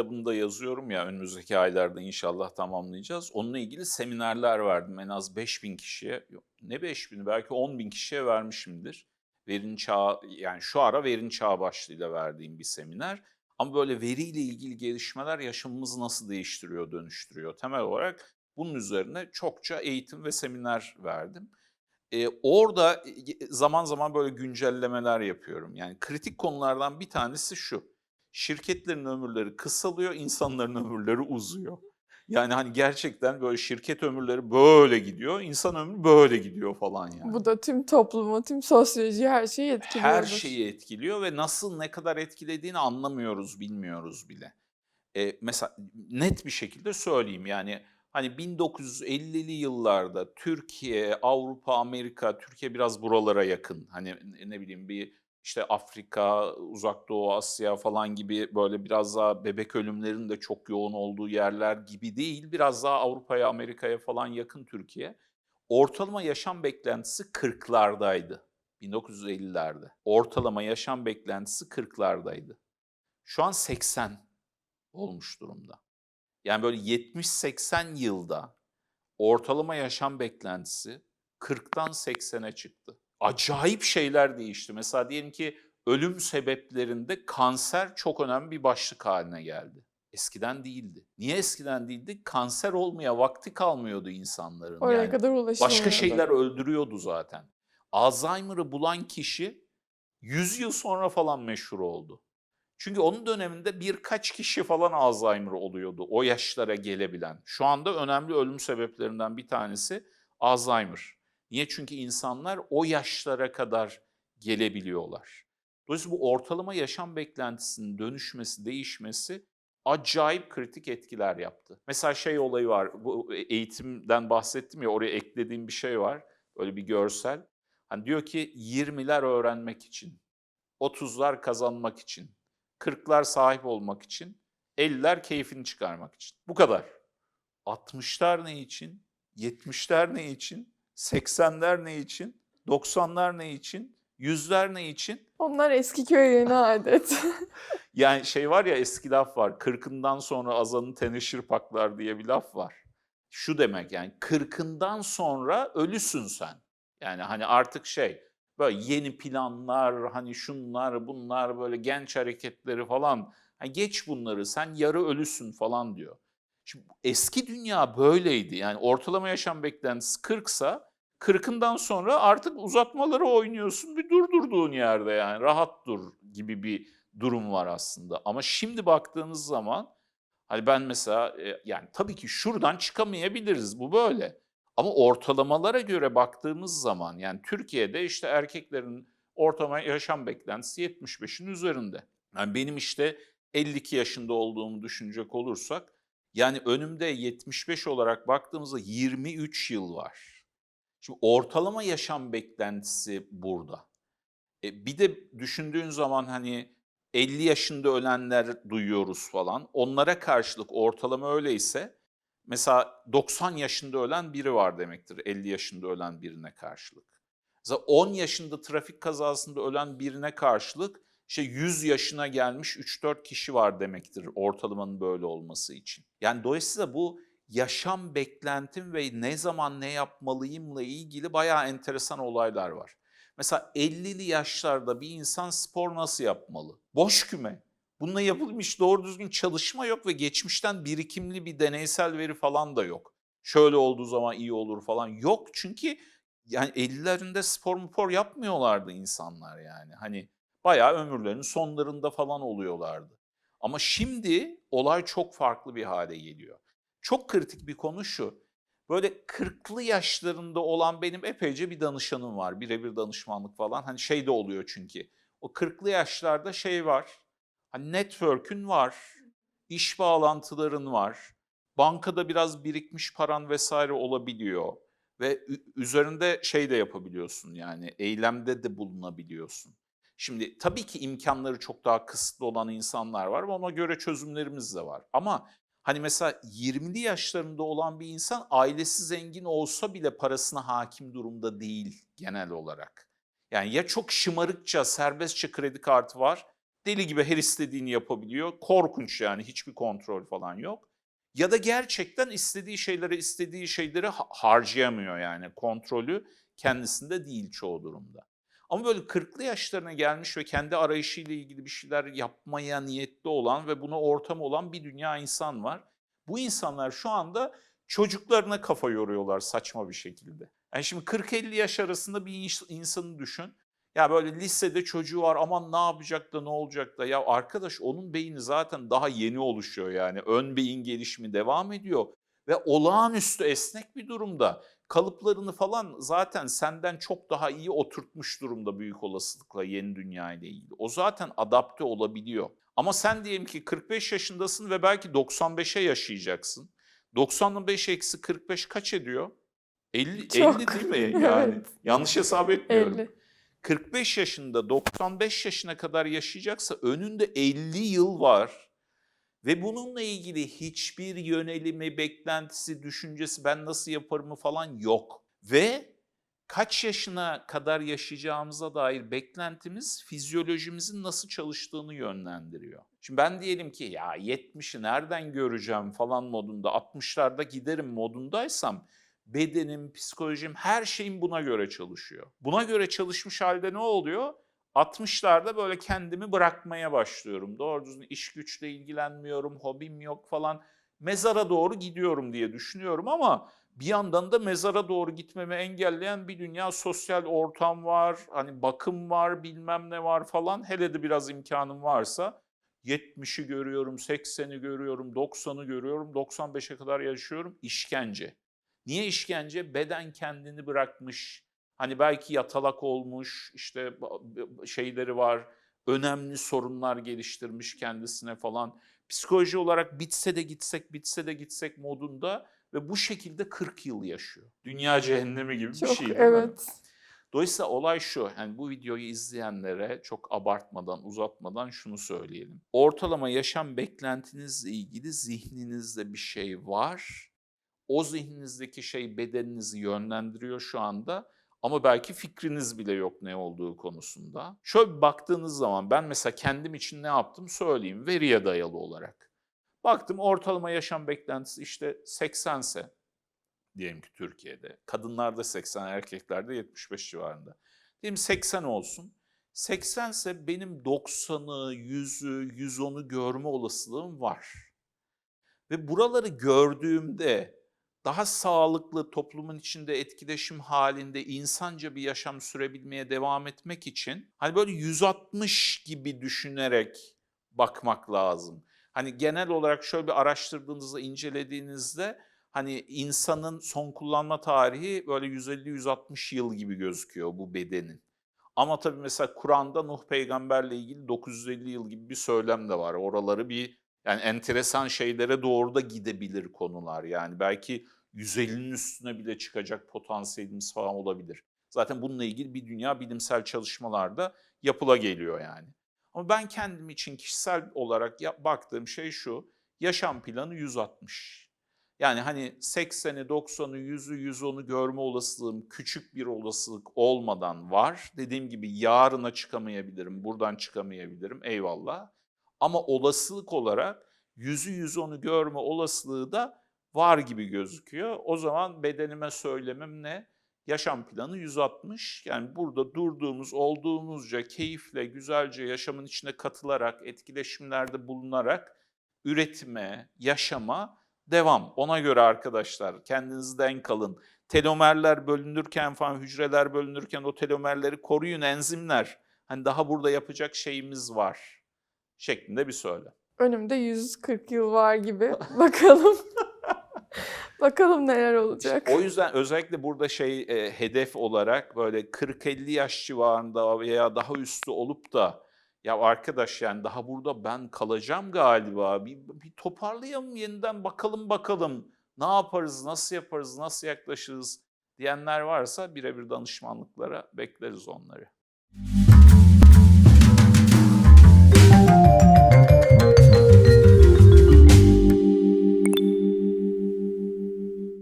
kitabını da yazıyorum ya önümüzdeki aylarda inşallah tamamlayacağız. Onunla ilgili seminerler verdim en az 5000 kişiye. Yok, ne 5000 belki 10 bin kişiye vermişimdir. Verin çağı yani şu ara verin çağı başlığıyla verdiğim bir seminer. Ama böyle veriyle ilgili gelişmeler yaşamımızı nasıl değiştiriyor, dönüştürüyor. Temel olarak bunun üzerine çokça eğitim ve seminer verdim. Ee, orada e, zaman zaman böyle güncellemeler yapıyorum. Yani kritik konulardan bir tanesi şu. Şirketlerin ömürleri kısalıyor, insanların ömürleri uzuyor. Yani hani gerçekten böyle şirket ömürleri böyle gidiyor, insan ömrü böyle gidiyor falan yani. Bu da tüm toplumu, tüm sosyoloji her şeyi etkiliyordur. Her şeyi etkiliyor ve nasıl ne kadar etkilediğini anlamıyoruz, bilmiyoruz bile. Ee, mesela net bir şekilde söyleyeyim yani hani 1950'li yıllarda Türkiye, Avrupa, Amerika, Türkiye biraz buralara yakın. Hani ne bileyim bir işte Afrika, Uzak Doğu, Asya falan gibi böyle biraz daha bebek ölümlerinin de çok yoğun olduğu yerler gibi değil. Biraz daha Avrupa'ya, Amerika'ya falan yakın Türkiye. Ortalama yaşam beklentisi 40'lardaydı. 1950'lerde. Ortalama yaşam beklentisi 40'lardaydı. Şu an 80 olmuş durumda. Yani böyle 70-80 yılda ortalama yaşam beklentisi 40'tan 80'e çıktı. Acayip şeyler değişti. Mesela diyelim ki ölüm sebeplerinde kanser çok önemli bir başlık haline geldi. Eskiden değildi. Niye eskiden değildi? Kanser olmaya vakti kalmıyordu insanların. Oraya yani. kadar ulaşılmıyordu. Başka şeyler öldürüyordu zaten. Alzheimer'ı bulan kişi 100 yıl sonra falan meşhur oldu. Çünkü onun döneminde birkaç kişi falan Alzheimer oluyordu o yaşlara gelebilen. Şu anda önemli ölüm sebeplerinden bir tanesi Alzheimer. Niye? Çünkü insanlar o yaşlara kadar gelebiliyorlar. Dolayısıyla bu ortalama yaşam beklentisinin dönüşmesi, değişmesi acayip kritik etkiler yaptı. Mesela şey olayı var, bu eğitimden bahsettim ya oraya eklediğim bir şey var, böyle bir görsel. Hani diyor ki 20'ler öğrenmek için, 30'lar kazanmak için, 40'lar sahip olmak için, 50'ler keyfini çıkarmak için. Bu kadar. 60'lar ne için? 70'ler ne için? 80'ler ne için? 90'lar ne için? Yüzler ne için? Onlar eski köy yeni adet. Yani şey var ya eski laf var. Kırkından sonra azanı teneşir paklar diye bir laf var. Şu demek yani kırkından sonra ölüsün sen. Yani hani artık şey böyle yeni planlar hani şunlar bunlar böyle genç hareketleri falan. Hani geç bunları sen yarı ölüsün falan diyor. Şimdi eski dünya böyleydi. Yani ortalama yaşam beklentisi 40 sa 40'ından sonra artık uzatmaları oynuyorsun bir durdurduğun yerde yani rahat dur gibi bir durum var aslında. Ama şimdi baktığınız zaman hani ben mesela e, yani tabii ki şuradan çıkamayabiliriz bu böyle. Ama ortalamalara göre baktığımız zaman yani Türkiye'de işte erkeklerin ortalama yaşam beklentisi 75'in üzerinde. Yani benim işte 52 yaşında olduğumu düşünecek olursak yani önümde 75 olarak baktığımızda 23 yıl var. Şimdi ortalama yaşam beklentisi burada. E, bir de düşündüğün zaman hani 50 yaşında ölenler duyuyoruz falan. Onlara karşılık ortalama öyleyse mesela 90 yaşında ölen biri var demektir 50 yaşında ölen birine karşılık. Mesela 10 yaşında trafik kazasında ölen birine karşılık işte 100 yaşına gelmiş 3-4 kişi var demektir ortalamanın böyle olması için. Yani dolayısıyla bu yaşam beklentim ve ne zaman ne yapmalıyımla ilgili bayağı enteresan olaylar var. Mesela 50'li yaşlarda bir insan spor nasıl yapmalı? Boş küme. Bununla yapılmış doğru düzgün çalışma yok ve geçmişten birikimli bir deneysel veri falan da yok. Şöyle olduğu zaman iyi olur falan yok çünkü yani 50'lerinde spor spor yapmıyorlardı insanlar yani. Hani bayağı ömürlerinin sonlarında falan oluyorlardı. Ama şimdi olay çok farklı bir hale geliyor. Çok kritik bir konu şu. Böyle 40'lı yaşlarında olan benim epeyce bir danışanım var. Birebir danışmanlık falan. Hani şey de oluyor çünkü. O 40'lı yaşlarda şey var. Hani network'ün var. iş bağlantıların var. Bankada biraz birikmiş paran vesaire olabiliyor. Ve üzerinde şey de yapabiliyorsun yani eylemde de bulunabiliyorsun. Şimdi tabii ki imkanları çok daha kısıtlı olan insanlar var ve ona göre çözümlerimiz de var. Ama Hani mesela 20'li yaşlarında olan bir insan ailesi zengin olsa bile parasına hakim durumda değil genel olarak. Yani ya çok şımarıkça serbestçe kredi kartı var Deli gibi her istediğini yapabiliyor. Korkunç yani hiçbir kontrol falan yok. Ya da gerçekten istediği şeyleri istediği şeyleri ha- harcayamıyor yani kontrolü kendisinde değil çoğu durumda. Ama böyle 40'lı yaşlarına gelmiş ve kendi arayışıyla ilgili bir şeyler yapmaya niyetli olan ve buna ortam olan bir dünya insan var. Bu insanlar şu anda çocuklarına kafa yoruyorlar saçma bir şekilde. Yani şimdi 40-50 yaş arasında bir ins- insanı düşün. Ya böyle lisede çocuğu var aman ne yapacak da ne olacak da. Ya arkadaş onun beyni zaten daha yeni oluşuyor yani. Ön beyin gelişimi devam ediyor. Ve olağanüstü esnek bir durumda. Kalıplarını falan zaten senden çok daha iyi oturtmuş durumda büyük olasılıkla yeni dünya ile ilgili. O zaten adapte olabiliyor. Ama sen diyelim ki 45 yaşındasın ve belki 95'e yaşayacaksın. 95 eksi 45 kaç ediyor? 50, Çok. 50 değil mi? Yani Evet. yanlış hesap etmiyorum. 50. 45 yaşında 95 yaşına kadar yaşayacaksa önünde 50 yıl var. Ve bununla ilgili hiçbir yönelimi, beklentisi, düşüncesi ben nasıl yaparımı falan yok. Ve kaç yaşına kadar yaşayacağımıza dair beklentimiz fizyolojimizin nasıl çalıştığını yönlendiriyor. Şimdi ben diyelim ki ya 70'i nereden göreceğim falan modunda 60'larda giderim modundaysam bedenim, psikolojim, her şeyim buna göre çalışıyor. Buna göre çalışmış halde ne oluyor? 60'larda böyle kendimi bırakmaya başlıyorum. Doğru düzgün iş güçle ilgilenmiyorum, hobim yok falan. Mezara doğru gidiyorum diye düşünüyorum ama bir yandan da mezara doğru gitmemi engelleyen bir dünya sosyal ortam var. Hani bakım var, bilmem ne var falan. Hele de biraz imkanım varsa 70'i görüyorum, 80'i görüyorum, 90'ı görüyorum, 95'e kadar yaşıyorum. İşkence. Niye işkence? Beden kendini bırakmış. Hani belki yatalak olmuş, işte şeyleri var, önemli sorunlar geliştirmiş kendisine falan. Psikoloji olarak bitse de gitsek, bitse de gitsek modunda ve bu şekilde 40 yıl yaşıyor. Dünya cehennemi gibi bir Çok şey değil mi? evet. Dolayısıyla olay şu, yani bu videoyu izleyenlere çok abartmadan, uzatmadan şunu söyleyelim. Ortalama yaşam beklentinizle ilgili zihninizde bir şey var. O zihninizdeki şey bedeninizi yönlendiriyor şu anda. Ama belki fikriniz bile yok ne olduğu konusunda. Şöyle baktığınız zaman ben mesela kendim için ne yaptım söyleyeyim veriye dayalı olarak. Baktım ortalama yaşam beklentisi işte 80 ise diyelim ki Türkiye'de. Kadınlarda 80, erkeklerde 75 civarında. Diyelim 80 olsun. 80 ise benim 90'ı, 100'ü, 110'u görme olasılığım var. Ve buraları gördüğümde daha sağlıklı toplumun içinde etkileşim halinde insanca bir yaşam sürebilmeye devam etmek için hani böyle 160 gibi düşünerek bakmak lazım. Hani genel olarak şöyle bir araştırdığınızda, incelediğinizde hani insanın son kullanma tarihi böyle 150-160 yıl gibi gözüküyor bu bedenin. Ama tabii mesela Kur'an'da Nuh peygamberle ilgili 950 yıl gibi bir söylem de var. Oraları bir yani enteresan şeylere doğru da gidebilir konular. Yani belki 150'nin üstüne bile çıkacak potansiyelimiz falan olabilir. Zaten bununla ilgili bir dünya bilimsel çalışmalarda yapıla geliyor yani. Ama ben kendim için kişisel olarak yap- baktığım şey şu. Yaşam planı 160. Yani hani 80'i, 90'ı, 100'ü, 110'u görme olasılığım küçük bir olasılık olmadan var. Dediğim gibi yarına çıkamayabilirim, buradan çıkamayabilirim eyvallah. Ama olasılık olarak 100'ü 110'u görme olasılığı da var gibi gözüküyor. O zaman bedenime söylemem ne? Yaşam planı 160. Yani burada durduğumuz, olduğumuzca keyifle, güzelce yaşamın içine katılarak, etkileşimlerde bulunarak üretime, yaşama devam. Ona göre arkadaşlar kendinizi denk alın. Telomerler bölünürken falan, hücreler bölünürken o telomerleri koruyun enzimler. Hani daha burada yapacak şeyimiz var şeklinde bir söylem. Önümde 140 yıl var gibi. Bakalım. Bakalım neler olacak. O yüzden özellikle burada şey e, hedef olarak böyle 40-50 yaş civarında veya daha üstü olup da ya arkadaş yani daha burada ben kalacağım galiba. Bir, bir toparlayalım yeniden bakalım bakalım. Ne yaparız, nasıl yaparız, nasıl yaklaşırız diyenler varsa birebir danışmanlıklara bekleriz onları.